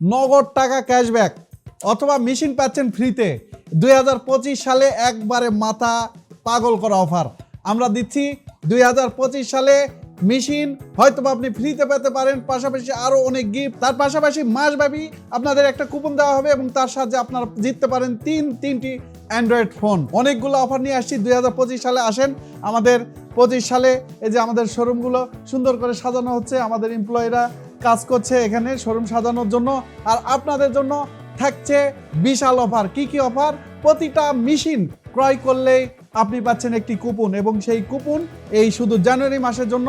নগদ টাকা ক্যাশব্যাক অথবা মেশিন পাচ্ছেন ফ্রিতে। দুই হাজার পঁচিশ সালে একবারে মাথা পাগল করা অফার। আমরা দিচ্ছি দুই হাজার পঁচিশ সালে মেশিন হয়তো আপনি ফ্রিতে পেতে পারেন, পাশাপাশি আরও অনেক গিফট তার পাশাপাশি মাসব্যাপী আপনাদের একটা কুপন দেওয়া হবে এবং তার সাহায্যে আপনারা জিততে পারেন তিন, তিনটি অ্যান্ড্রয়েড ফোন অনেকগুলো অফার নিয়ে আসছি, দুই হাজার পঁচিশ সালে আসেন। আমাদের পঁচিশ সালে এই যে আমাদের শোরুমগুলো সুন্দর করে সাজানো হচ্ছে, আমাদের এমপ্লয়িরা কাজ করছে এখানে শোরুম সাজানোর জন্য। আর আপনাদের জন্য থাকছে বিশাল অফার। কি কি অফার? প্রতিটা মেশিন ক্রয় করলেই আপনি পাচ্ছেন একটি কুপন এবং সেই কুপন এই শুধু জানুয়ারি মাসের জন্য।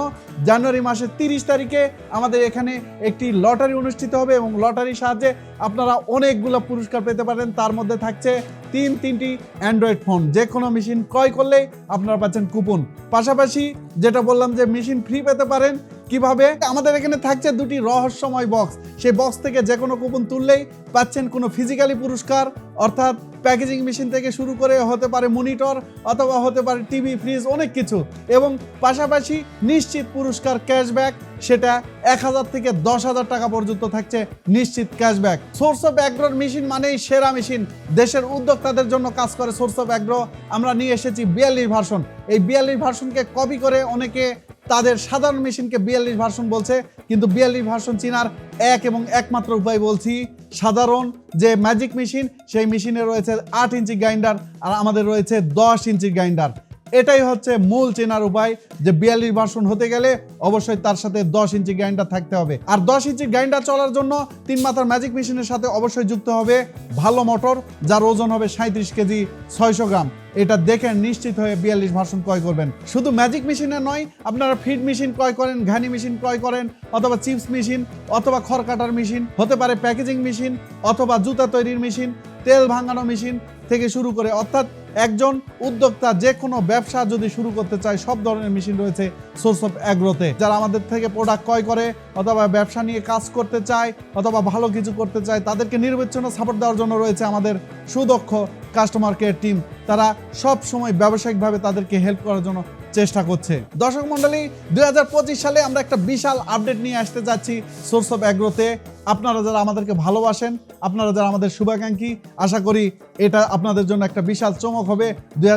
জানুয়ারি মাসের তিরিশ তারিখে আমাদের এখানে একটি লটারি অনুষ্ঠিত হবে এবং লটারির সাহায্যে আপনারা অনেকগুলো পুরস্কার পেতে পারেন। তার মধ্যে থাকছে তিন তিনটি অ্যান্ড্রয়েড ফোন যে কোনো মেশিন ক্রয় করলেই আপনারা পাচ্ছেন কুপন। পাশাপাশি যেটা বললাম যে মেশিন ফ্রি পেতে পারেন কীভাবে? আমাদের এখানে থাকছে দুটি রহস্যময় বক্স সেই বক্স থেকে যে কোনো কুপন তুললেই পাচ্ছেন কোনো ফিজিক্যালি পুরস্কার, অর্থাৎ প্যাকেজিং মেশিন থেকে শুরু করে হতে পারে মনিটর অথবা হতে পারে টিভি ফ্রিজ অনেক কিছু। এবং পাশাপাশি নিশ্চিত পুরস্কার ক্যাশব্যাক সেটা এক হাজার থেকে দশ হাজার টাকা পর্যন্ত থাকছে নিশ্চিত ক্যাশব্যাক সোর্স অফ অ্যাগ্রোর মেশিন মানেই সেরা মেশিন দেশের উদ্যোক্তাদের জন্য কাজ করে সোর্স অফ অ্যাগ্রো আমরা নিয়ে এসেছি বিয়াল্লিশ ভার্সন এই বিয়াল্লিশ ভার্সনকে কপি করে অনেকে তাদের সাধারণ মেশিনকে বিয়াল্লিশ ভার্সন বলছে, কিন্তু বিয়াল্লিশ ভার্সন চিনার এক এবং একমাত্র উপায় বলছি, সাধারণ যে ম্যাজিক মেশিন সেই মেশিনে রয়েছে আট ইঞ্চি গ্রাইন্ডার আর আমাদের রয়েছে দশ ইঞ্চি গ্রাইন্ডার এটাই হচ্ছে মূল চেনার উপায় যে বিয়াল্লিশ ভার্সন হতে গেলে অবশ্যই তার সাথে দশ ইঞ্চি গ্রাইন্ডার থাকতে হবে। আর দশ ইঞ্চি গ্রাইন্ডার চলার জন্য তিন মাথার ম্যাজিক মেশিনের সাথে অবশ্যই যুক্ত হবে ভালো মোটর যার ওজন হবে সাঁত্রিশ কেজি ছয়শো গ্রাম। এটা দেখে নিশ্চিত হয়ে বিয়াল্লিশ ভার্সন ক্রয় করবেন। শুধু ম্যাজিক মেশিনে নয়, আপনারা ফিড মেশিন ক্রয় করেন, ঘানি মেশিন ক্রয় করেন, অথবা চিপস মেশিন অথবা খড় কাটার মেশিন হতে পারে প্যাকেজিং মেশিন অথবা জুতা তৈরির মেশিন তেল ভাঙানো মেশিন থেকে শুরু করে, অর্থাৎ একজন উদ্যোক্তা যে কোনো ব্যবসা যদি শুরু করতে চায়, সব ধরনের মেশিন রয়েছে সোর্স অফ অ্যাগ্রোতে যারা আমাদের থেকে প্রোডাক্ট ক্রয় করে অথবা ব্যবসা নিয়ে কাজ করতে চায় অথবা ভালো কিছু করতে চায়, তাদেরকে নির্বিচ্ছিন্ন সাপোর্ট দেওয়ার জন্য রয়েছে আমাদের সুদক্ষ কাস্টমার কেয়ার টিম তারা সব সময় ব্যবসায়িকভাবে তাদেরকে হেল্প করার জন্য চেষ্টা করছে। দর্শক মন্ডলী দুই হাজার পঁচিশ সালে আমরা একটা বিশাল আপডেট নিয়ে আসতে যাচ্ছি সোর্স অফ অ্যাগ্রোতে আপনারা যারা আমাদেরকে ভালোবাসেন, আপনারা যারা আমাদের শুভাকাঙ্ক্ষী, আশা করি এটা আপনাদের জন্য একটা বিশাল চমক হবে। দুই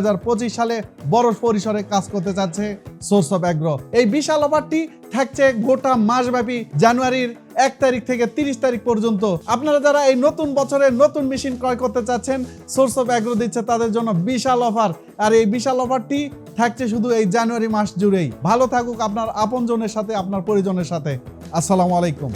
সালে বড় পরিসরে কাজ করতে চাচ্ছে সোর্স অফ অ্যাগ্রো এই বিশাল অফারটি থাকছে গোটা মাসব্যাপী জানুয়ারির এক তারিখ থেকে তিরিশ তারিখ পর্যন্ত। আপনারা যারা এই নতুন বছরে নতুন মেশিন ক্রয় করতে চাচ্ছেন সোর্স অফ অ্যাগ্রো দিচ্ছে তাদের জন্য বিশাল অফার আর এই বিশাল অফারটি থাকছে শুধু এই জানুয়ারি মাস জুড়েই। ভালো থাকুক আপনার আপনজনের সাথে, আপনার পরিজনের সাথে। আসসালামু আলাইকুম।